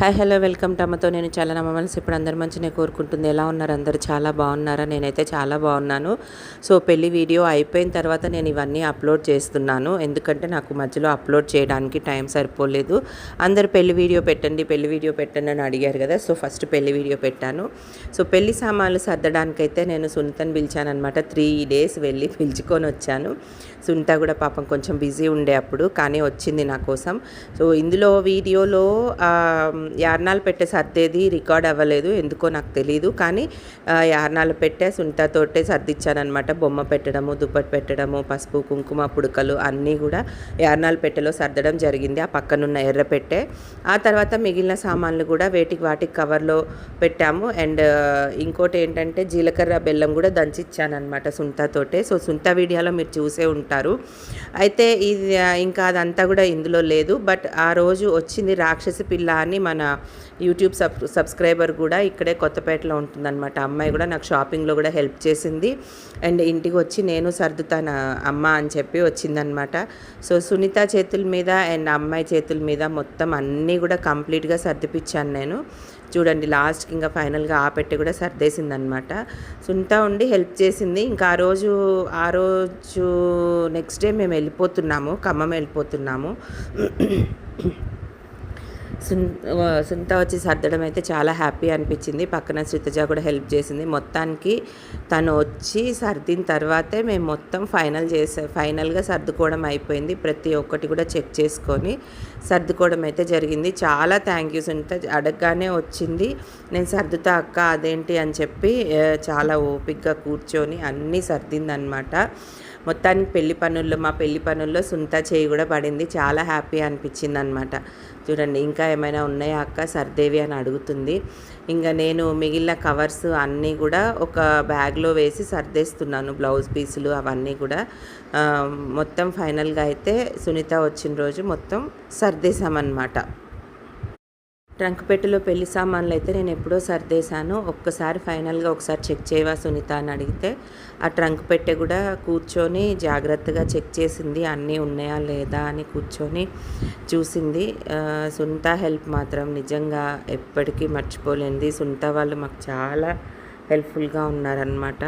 Hi hello welcome టమ్మతో నేను చాలా నమ్మల్సి ఇప్పుడు అందరు నేను కోరుకుంటుంది. ఎలా ఉన్నారు? అందరు చాలా బాగున్నారా? నేనైతే చాలా బాగున్నాను. సో పెళ్ళి వీడియో అయిపోయిన తర్వాత నేను ఇవన్నీ అప్లోడ్ చేస్తున్నాను. ఎందుకంటే నాకు మధ్యలో అప్లోడ్ చేయడానికి టైం సరిపోలేదు. అందరు పెళ్ళి వీడియో పెట్టండి పెళ్ళి వీడియో పెట్టండి అని అడిగారు కదా. సో ఫస్ట్ పెళ్ళి వీడియో పెట్టాను. సో పెళ్ళి సామాన్లు సర్దడానికైతే నేను సునీతని పిలిచాను అనమాట త్రీ డేస్ వెళ్ళి పిలుచుకొని వచ్చాను. సునీత కూడా పాపం కొంచెం బిజీ ఉండే అప్పుడు కానీ వచ్చింది నా కోసం. సో ఇందులో వీడియోలో యార్నాలు పెట్టే సర్దేది రికార్డ్ అవ్వలేదు ఎందుకో నాకు తెలియదు కానీ యార్నాలు పెట్టే సునీతతోటే సర్దిచ్చానమాట బొమ్మ పెట్టడము దుప్పటి పెట్టడము పసుపు కుంకుమ పుడకలు అన్నీ కూడా యార్నాలు పెట్టెలో సర్దడం జరిగింది. ఆ పక్కనున్న ఎర్ర పెట్టే. ఆ తర్వాత మిగిలిన సామాన్లు కూడా వేటికి వాటికి కవర్లో పెట్టాము. అండ్ ఇంకోటి ఏంటంటే జీలకర్ర బెల్లం కూడా దంచిచ్చానమాట సుంతతోటే సో సుంత వీడియోలో మీరు చూసే ఉంటారు. అయితే ఇది ఇంకా అదంతా కూడా ఇందులో లేదు. బట్ ఆ రోజు వచ్చింది రాక్షసి పిల్ల అని మన యూట్యూబ్ సబ్ సబ్స్క్రైబర్ కూడా ఇక్కడే కొత్తపేటలో ఉంటుందన్నమాట. అమ్మాయి కూడా నాకు షాపింగ్లో కూడా హెల్ప్ చేసింది. అండ్ ఇంటికి వచ్చి నేను సర్దుతాను అమ్మ అని చెప్పి వచ్చిందనమాట సో సునీత చేతుల మీద అండ్ అమ్మాయి చేతుల మీద మొత్తం అన్నీ కూడా కంప్లీట్గా సర్దిపించాను నేను. చూడండి లాస్ట్కి ఇంకా ఫైనల్గా ఆ పెట్టి కూడా సర్దేసింది అనమాట సునీత ఉండి హెల్ప్ చేసింది. ఇంకా ఆ రోజు ఆ రోజు నెక్స్ట్ డే మేము వెళ్ళిపోతున్నాము ఖమ్మం వెళ్ళిపోతున్నాము. సున్ సునీత వచ్చి సర్దడం అయితే చాలా హ్యాపీ అనిపించింది. పక్కన శ్రీతజ కూడా హెల్ప్ చేసింది. మొత్తానికి తను వచ్చి సర్దిన తర్వాతే మేము మొత్తం ఫైనల్ చేసే ఫైనల్గా సర్దుకోవడం అయిపోయింది. ప్రతి ఒక్కటి కూడా చెక్ చేసుకొని సర్దుకోవడం అయితే జరిగింది. చాలా థ్యాంక్ యూ సునీత. అడగగానే వచ్చింది నేను సర్దుతా అక్క అదేంటి? అని చెప్పి చాలా ఓపిక్గా కూర్చొని అన్నీ సర్దిందనమాట. మొత్తానికి పెళ్ళి పనుల్లో మా పెళ్ళి పనుల్లో సునీత చేయి కూడా పడింది. చాలా హ్యాపీ అనిపించింది అనమాట చూడండి ఇంకా ఏమైనా ఉన్నాయా అక్క? సర్దేవి అని అడుగుతుంది. ఇంకా నేను మిగిలిన కవర్స్ అన్నీ కూడా ఒక బ్యాగ్లో వేసి సర్దేస్తున్నాను బ్లౌజ్ పీసులు అవన్నీ కూడా. మొత్తం ఫైనల్గా అయితే సునీత వచ్చిన రోజు మొత్తం సర్దేశామన్నమాట. ట్రంక్ పెట్టెలో పెళ్ళి సామాన్లు అయితే నేను ఎప్పుడో సర్దేశాను. ఒక్కసారి ఫైనల్గా ఒకసారి చెక్ చేయవా సునీత అని అడిగితే ఆ ట్రంక్ పెట్టె కూడా కూర్చొని జాగ్రత్తగా చెక్ చేసింది. అన్నీ ఉన్నాయా లేదా? అని కూర్చొని చూసింది. సునీత హెల్ప్ మాత్రం నిజంగా ఎప్పటికీ మర్చిపోలేనిది. సునీత వాళ్ళు మాకు చాలా హెల్ప్ఫుల్గా ఉన్నారనమాట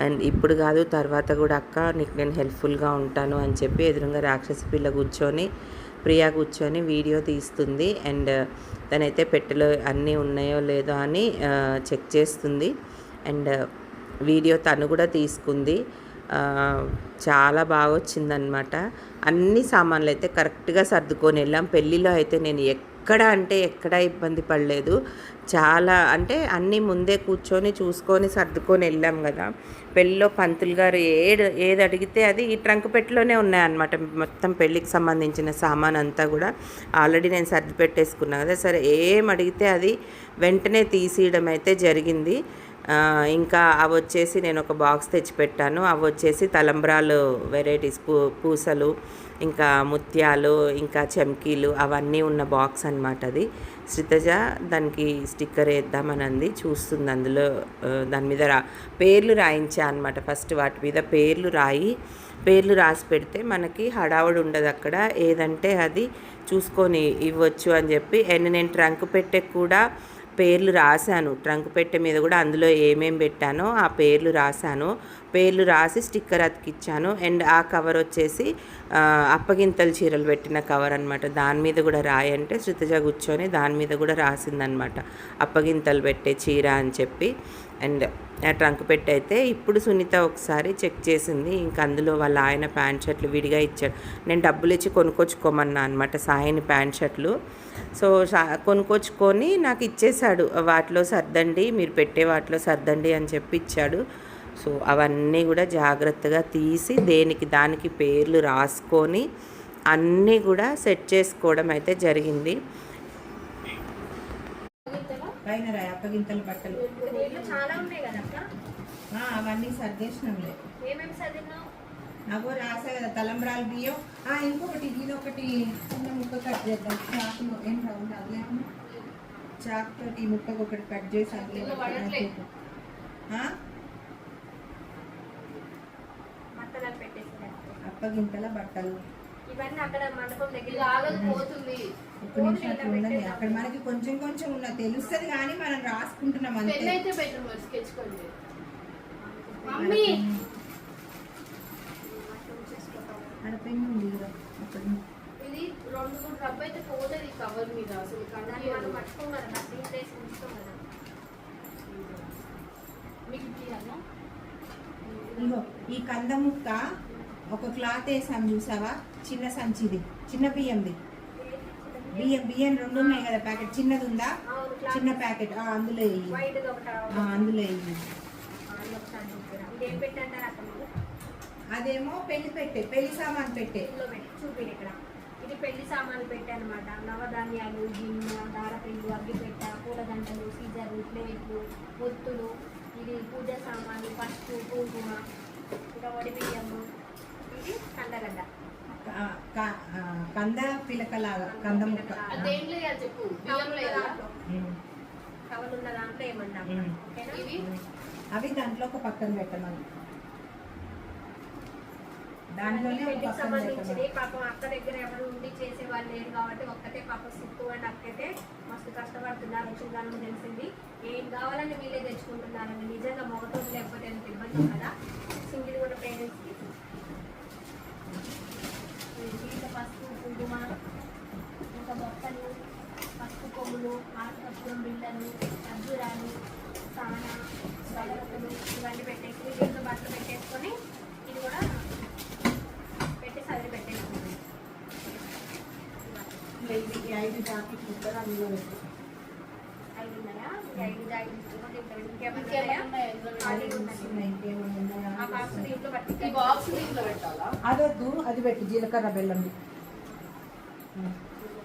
అండ్ ఇప్పుడు కాదు తర్వాత కూడా అక్క నీకు నేను హెల్ప్ఫుల్గా ఉంటాను అని చెప్పి ఎదురుగా రాక్షసి పిల్ల కూర్చొని ప్రియా కూర్చొని వీడియో తీస్తుంది అండ్ తనైతే పెట్టెలో అన్నీ ఉన్నాయో లేదో అని చెక్ చేస్తుంది. అండ్ వీడియో తను కూడా తీసుకుంది. చాలా బాగా వచ్చిందనమాట అన్ని సామాన్లు అయితే కరెక్ట్గా సర్దుకొని వెళ్ళాం. పెళ్ళిలో అయితే నేను ఎక్కడ అంటే ఎక్కడ ఇబ్బంది పడలేదు. చాలా అంటే అన్నీ ముందే కూర్చొని చూసుకొని సర్దుకొని వెళ్ళాం కదా. పెళ్ళిలో పంతులు గారు ఏది ఏది అడిగితే అది ఈ ట్రంక్ పెట్టెలోనే ఉన్నాయన్నమాట. మొత్తం పెళ్ళికి సంబంధించిన సామాన్ అంతా కూడా ఆల్రెడీ నేను సర్ది పెట్టేసుకున్నా కదా. సరే ఏం అడిగితే అది వెంటనే తీసేయడం అయితే జరిగింది. ఇంకా అవి వచ్చేసి నేను ఒక బాక్స్ తెచ్చిపెట్టాను. అవి వచ్చేసి తలంబ్రాలు వెరైటీస్ పూ పూసలు ఇంకా ముత్యాలు ఇంకా చమ్కీలు అవన్నీ ఉన్న బాక్స్ అన్నమాట అది. శ్రితజ దానికి స్టిక్కర్ వేద్దామని అంది చూస్తుంది అందులో దాని మీద రా పేర్లు రాయించా అనమాట ఫస్ట్ వాటి మీద పేర్లు రాయి పేర్లు రాసి పెడితే మనకి హడావుడు ఉండదు అక్కడ. ఏదంటే అది చూసుకొని ఇవ్వచ్చు అని చెప్పి. ఎన్ని నేను ట్రంక్ పెట్టే కూడా పేర్లు రాశాను. ట్రంక్ పెట్టె మీద కూడా అందులో ఏమేం పెట్టానో ఆ పేర్లు రాశాను. పేర్లు రాసి స్టిక్కర్ అతికిచ్చాను. అండ్ ఆ కవర్ వచ్చేసి అప్పగింతల చీరలు పెట్టిన కవర్ అనమాట దాని మీద కూడా రాయంటే శృతజ కూర్చొని దాని మీద కూడా రాసిందనమాట అప్పగింతలు పెట్టే చీర అని చెప్పి. అండ్ ఆ ట్రంక్ పెట్టి అయితే ఇప్పుడు సునీత ఒకసారి చెక్ చేసింది. ఇంకా అందులో వాళ్ళ ఆయన ప్యాంట్ షర్ట్లు విడిగా ఇచ్చాడు. నేను డబ్బులు ఇచ్చి కొనుక్కొచ్చుకోమన్నా అనమాట సాయిని ప్యాంట్ షర్ట్లు. సో కొనుక్కొచ్చుకొని నాకు ఇచ్చేశాడు. వాటిలో సర్దండి మీరు పెట్టే వాటిలో సర్దండి అని చెప్పి ఇచ్చాడు. సో అవన్నీ కూడా జాగ్రత్తగా తీసి దేనికి దానికి పేర్లు రాసుకొని అన్నీ కూడా సెట్ చేసుకోవడం అయితే జరిగింది. పైన అప్పగింతల బట్టలు. దీంట్లో చాలా ఉన్నాయి కదా అక్క అవన్నీ సర్దేసినాంలే ఏమేమి చదివినావు నాకు రాసా కదా తలంబ్రాలు బియ్యం. ఆ, ఇంకొకటి ఇది ఒకటి చిన్న ముక్క కట్ చేద్దాం. చాకు ఏం రౌండ్ తోటి ఈ ముక్కకు ఒకటి కట్ చేసి అందులో ఇందులో పెట్టాలి. పడట్లేదు. ఆ? మట్టలు పెట్టేసి అప్పగింతల బట్టలు. ఇవన్నీ అక్కడ మండపం దగ్గర పోతుంది. ఒక్క నిమిషం అట్లా ఉండదు అక్కడ మనకి కొంచెం కొంచెం ఉన్న తెలుస్తుంది కానీ మనం రాసుకుంటున్నాం అంతే. అయితే బెటర్ మరి స్కెచ్ కొండి మమ్మీ! ఆడ పెన్ ఉంది కదా అక్కడ ఉంది. ఇది రెండు మూడు రబ్బు అయితే పోతుంది ఈ కవర్ మీద అసలు. దాన్ని మనం కనిపించదు. పట్టుకోం కదా నా దీంట్లో వేసి ఉంచుతాం కదా మీకు? ఇగో ఈ కంద ముక్క ఒక క్లాత్ వేసాం చూసావా? చిన్న సంచిది. చిన్న బియ్యంది. బియ్యం బియ్యం రెండు ఉన్నాయి కదా ప్యాకెట్. చిన్నది ఉందా? చిన్న ప్యాకెట్. అందులో అందులో అదేమో పెళ్ళి పెట్టే పెళ్ళి సామాన్ పెట్టే. పెట్టి చూపిరు ఇక్కడ. ఇది పెళ్ళి సామాన్లు పెట్టానమాట నవధాన్యాలు గిన్నె దారపిండు అగ్గిపెట్ట పూలదండలు సీజర్లు ప్లేట్లు ఒత్తులు. ఇది పూజ సామాన్లు పసుపు కుంకుమ ఇంకా వడి బియ్యము ఇది కందగడ్డ కంద పిలకలాగా కంద ముక్క. అది దేంట్లో చెప్పు? ఇవి? అవి దాంట్లో ఒక పక్కన పెట్టమని. పక్కన సంబంధించింది పాపం అక్క దగ్గర ఎవరు ఉండి చేసే వాళ్ళు లేరు కాబట్టి ఒక్కటే పాపం సిక్కు అండ్ అక్కతే మస్తు కష్టపడుతున్నారు. వచ్చిన దాని తెలిసింది. ఏం కావాలని వీళ్ళే తెచ్చుకుంటున్నారని నిజంగా మొగతోటి లేకపోతే ఎంత ఇబ్బంది కదా సింగిల్ కూడా పేరెంట్స్కి దీంట్లో పసుపు కుంకుమ ఇంకా మొక్కలు పసుపు కొమ్ములు అజ్జురాలు సాన ఇవన్నీ పెట్టేసి దీంట్లో బట్టలు పెట్టేసుకొని ఇది కూడా పెట్టి? సదిరి ఈ ఐదు జాకెట్ ముక్కలు అందులో పెట్టు. ఐదు జాకెట్ అదొద్దు అది పెట్టు జీలకర్ర బెల్లం.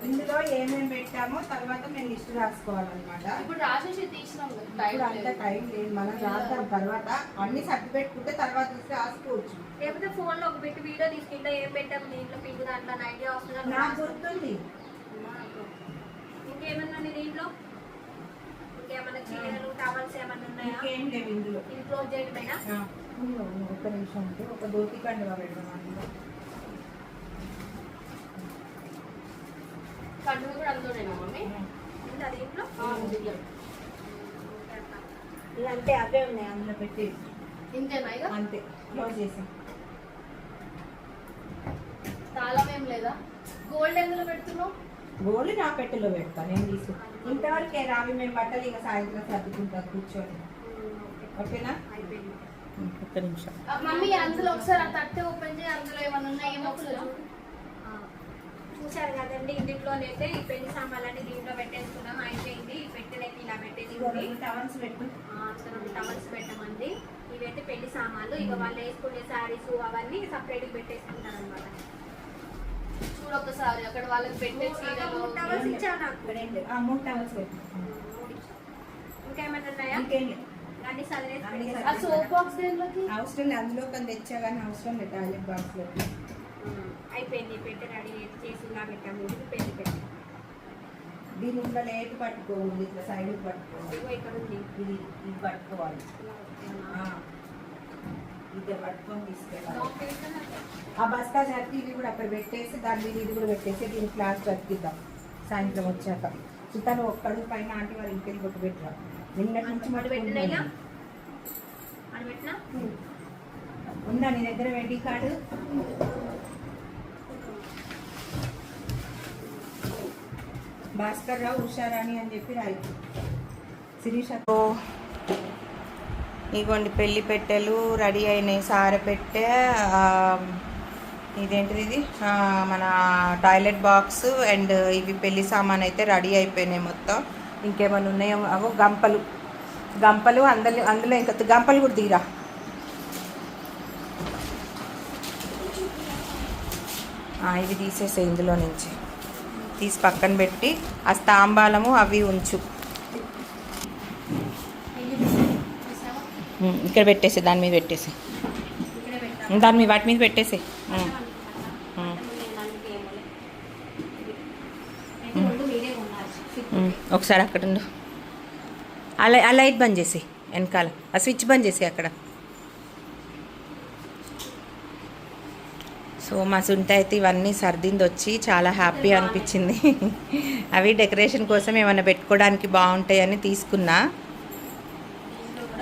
ఇందులో ఏమేమి పెట్టామో తర్వాత మేము లిస్ట్ రాసుకోవాలన్నమాట. ఇప్పుడు రాసేసి తీసినాం ఇప్పుడు టైం అంత. టైం లేదు మనం రాద్దాం తర్వాత అన్ని సర్ది పెట్టుకుంటే తర్వాత రాసుకోవచ్చు. లేకపోతే ఫోన్లో ఒక పెట్టి వీడియో తీసుకుంటే ఏం పెట్టాము దీంట్లో పింక్ దాంట్లో ఐడియా వస్తుంది? నాకు గుర్తుంది. ఇంకేమన్నా ఉంది దీంట్లో? ఇంకేమన్నా చీరలు టవల్స్ ఏమన్నా ఉన్నాయా? ఇంకేం లేవు ఇందులో. ఇది క్లోజ్ చేయడమేనా. ఒక్క నిమిషం ఒక దోతి కండువా పెడదాం అందులో. కండువ కూడా అందులోనేనా మమ్మీ? ఉందా దీంట్లో. ఇక అంతే అవే ఉన్నాయి అందులో పెట్టి. ఇంతేనా ఇక అంతే క్లోజ్ చేసాం. తాళం ఏం లేదా? గోల్డ్ ఎందులో పెడుతున్నావు? గోల్డ్ నా పెట్టెలో పెడతా నేను తీసు. ఇంతవరకే రావి మేము బట్టలు ఇక సాయంత్రం సర్దుకుంటాం కూర్చొని. ఓకేనా? ఒక్క నిమిషం. మమ్మీ అందులో ఒకసారి ఆ తట్టె ఓపెన్ చేయి అందులో ఏమన్నా ఉన్నాయి? చూశారు కదండి ఇంటిలోనైతే ఈ పెళ్ళి సామాన్లన్నీ దీంట్లో పెట్టేసుకున్నాం. అయిపోయింది ఈ పెట్టెలైతే ఇలా పెట్టేసింది టవల్స్ పెట్టు. టవల్స్ పెట్టామండి. ఇవైతే పెళ్ళి సామాన్లు. ఇక వాళ్ళు వేసుకునే శారీస్ అవన్నీ సపరేట్ పెట్టేసుకుంటారు అనమాట చూడు ఒకసారి అక్కడ వాళ్ళకి పెట్టే చీరలు టవల్స్ ఇచ్చాను నాకు. మూడు టవల్స్ ఇంకేమైనా ఉన్నాయా సోప్ బాక్స్ లేదు. అందులో కొంత తెచ్చా కానీ అవసరం లేదు. టాయిలెట్ బాక్స్లో ఉమ్, అయిపోయింది పెట్టి రెడీ చేసి ఇలా పెట్టాము పెళ్ళి పెట్టి దీని ఇంకా లేట్ పట్టుకోవాలి ఇట్లా సైడ్ పట్టుకోవాలి ఇదిగో ఇక్కడ ఉంది. ఇది ఇది పట్టుకోవాలి. ఆ, ఇది పట్టుకొని తీసుకెళ్ళాలి. ఆ బస్తా జరిపి ఇది కూడా అక్కడ పెట్టేసి దాని మీద ఇది కూడా పెట్టేసి దీని క్లాస్ చదివిద్దాం సాయంత్రం వచ్చాక. ఇతను ఒక్కడు పైన ఆంటీ వాళ్ళ ఇంటికి కొట్టు పెట్టరా. నిన్నటి నుంచి. అది పెట్టినా ఉందా నీ దగ్గర వెడ్డింగ్ కార్డు? భాస్కర్ రావు ఉషారాణి అని చెప్పి రాయి శిరీష. ఇగోండి పెళ్ళి పెట్టెలు రెడీ అయినాయి. సార పెట్టె ఇదేంటిది ఇది? మన టాయిలెట్ బాక్స్ అండ్ ఇవి పెళ్ళి సామాన్ అయితే రెడీ అయిపోయినాయి మొత్తం. ఇంకేమైనా ఉన్నాయో? అవో గంపలు. గంపలు అందులో అందులో ఇంకా గంపలు కూడా తీరా? ఇవి తీసేసే ఇందులో నుంచి. తీసి పక్కన పెట్టి ఆ స్తాంబాలము అవి ఉంచు. ఇక్కడ పెట్టేసి దాని మీద పెట్టేసి దాని మీద వాటి మీద పెట్టేసి ఒకసారి అక్కడ ఉండు. ఆ ఆ లైట్ బంద్ చేసి వెనకాల. ఆ స్విచ్ బంద్ చేసి అక్కడ. సో మా సుంట అయితే ఇవన్నీ సర్దింది వచ్చి చాలా హ్యాపీ అనిపించింది. అవి డెకరేషన్ కోసం ఏమైనా పెట్టుకోవడానికి బాగుంటాయని తీసుకున్నా.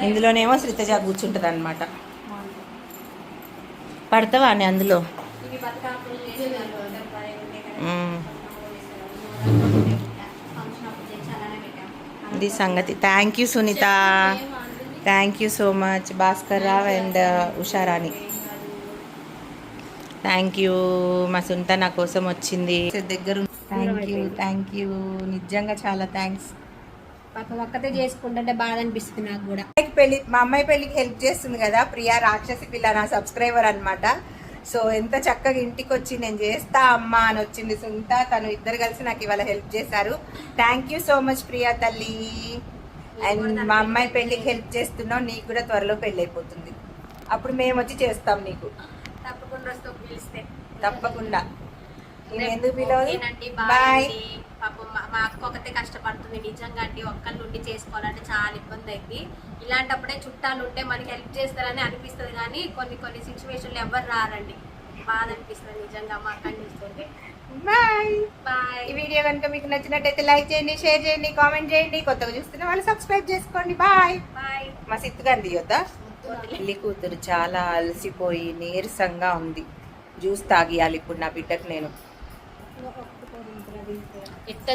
ఇందులోనేమో శ్రీతజ కూర్చుంటుంది అనమాట పడతావా అని అందులో? ఇది సంగతి. Thank you Sunitha. Thank you so much Bhaskar Rao and Usharani. Thank you మా సుంత నా కోసం వచ్చింది. దగ్గర థ్యాంక్ యూ థ్యాంక్ యూ నిజంగా చాలా థ్యాంక్స్ పాపం ఒక్కతే చేసుకుంటుంటే బాధ అనిపిస్తుంది నాకు కూడా. పెళ్ళి మా అమ్మాయి పెళ్ళికి హెల్ప్ చేస్తుంది కదా ప్రియా రాక్షసి పిల్ల నా సబ్స్క్రైబర్ అన్నమాట. సో ఎంత చక్కగా ఇంటికి వచ్చి నేను చేస్తా అమ్మా అని వచ్చింది సుంత. తను ఇద్దరు కలిసి నాకు ఇవాళ హెల్ప్ చేశారు. Thank you so much Priya తల్లి. అండ్ మా అమ్మాయి పెళ్ళికి హెల్ప్ చేస్తున్నావు నీకు కూడా త్వరలో పెళ్ళి అయిపోతుంది అప్పుడు మేము వచ్చి చేస్తాం నీకు. తప్పకుండా వస్తూ పిలిస్తే. తప్పకుండా. నేను ఎందుకు పిలవదు ఓకేనండి బాయ్ పాపం మా- అక్క ఒకతే కష్టపడుతుంది. నిజంగా అండి ఒక్కళ్ళు ఉండి చేసుకోవాలంటే చాలా ఇబ్బంది అయింది. ఇలాంటప్పుడే చుట్టాలు ఉంటే మనకి హెల్ప్ చేస్తారని అనిపిస్తుంది కానీ కొన్ని కొన్ని సిచ్యువేషన్లు ఎవరు రారండి. బాధ అనిపిస్తుంది నిజంగా మా అక్కని చూస్తుంటే. బాయ్. బాయ్. ఈ వీడియో కనుక మీకు నచ్చినట్టయితే లైక్ చేయండి షేర్ చేయండి కామెంట్ చేయండి. కొత్తగా చూస్తున్న వాళ్ళు సబ్స్క్రైబ్ చేసుకోండి. బాయ్. బాయ్. మా సిత్తుగాంధీ యొద్దా పెళ్ళి కూతురు చాలా అలసిపోయి నీరసంగా ఉంది. జ్యూస్ తాగియాలి ఇప్పుడు నా బిడ్డకు నేను. ఎట్ట